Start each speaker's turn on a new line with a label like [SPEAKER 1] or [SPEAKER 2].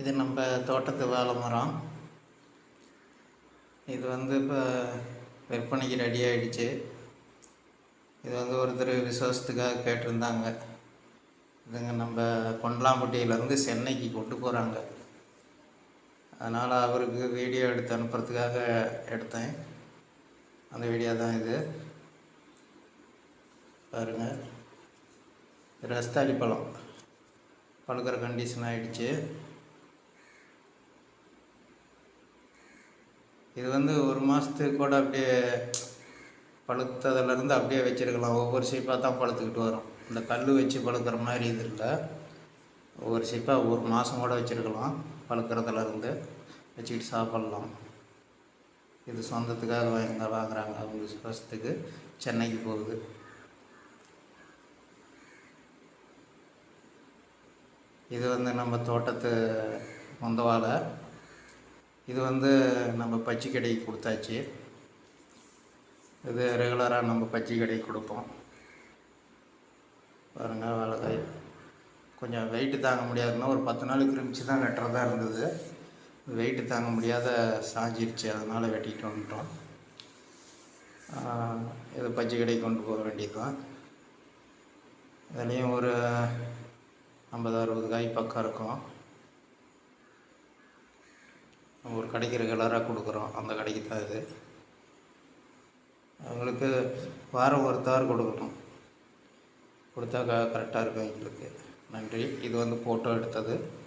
[SPEAKER 1] இது நம்ம தோட்டத்து வாழை மரம். இது வந்து இப்போ விற்பனைக்கு ரெடி ஆகிடுச்சு இது வந்து ஒருத்தர் விசேஷத்துக்காக கேட்டிருந்தாங்க. இதுங்க நம்ம கொண்டலாம்பட்டியிலேருந்து சென்னைக்கு கொண்டு போகிறாங்க அதனால் அவருக்கு வீடியோ எடுத்து அனுப்புறதுக்காக எடுத்தேன். அந்த வீடியோ தான் இது. பாருங்கள் ரஸ்தாளி பழம். பழுக்கிற கண்டிஷன் ஆகிடுச்சு இது வந்து ஒரு மாதத்துக்கு கூட அப்படியே பழுத்ததுலேருந்து அப்படியே வச்சுருக்கலாம். ஒவ்வொரு சீப்பாக தான் பழுத்துக்கிட்டு வரும். இந்த கல் வச்சு பழுக்கிற மாதிரி இது இல்லை. ஒவ்வொரு சீப்பாக ஒரு மாதம் கூட வச்சுருக்கலாம். பழுக்கிறதுலேருந்து வச்சுக்கிட்டு சாப்பிட்லாம். இது சொந்தத்துக்காக வாங்க வாங்குறாங்க. அவங்க சுவாசத்துக்கு சென்னைக்கு போகுது. இது வந்து நம்ம தோட்டத்து மொந்த இது வந்து நம்ம பச்சை கடைக்கு கொடுத்தாச்சு. இது ரெகுலராக நம்ம பச்சை கடைக்கு கொடுப்போம். பாருங்கள் வாழைக்காய் கொஞ்சம் வெயிட்டு தாங்க முடியாதுன்னா ஒரு பத்து நாளுக்கு இருந்துச்சு தான் வெட்டுறதா இருந்தது. வெயிட்டு தாங்க முடியாத சாஞ்சிருச்சு. அதனால் வெட்டிட்டு வந்துட்டோம். இது பச்சை கடைக்கு கொண்டு போக வேண்டியது தான் இதுலேயும் ஒரு ஐம்பது அறுபது காய் பக்கம் இருக்கும் நம்ம ஒரு கடைக்கு ரெகுலராக கொடுக்குறோம். அந்த கடைக்கு தான் இது. அவங்களுக்கு வாரம் ஒரு தார் கொடுக்கணும் கொடுத்தா க கரெக்டாக இருக்கும் எங்களுக்கு. நன்றி. இது வந்து ஃபோட்டோ எடுத்தது.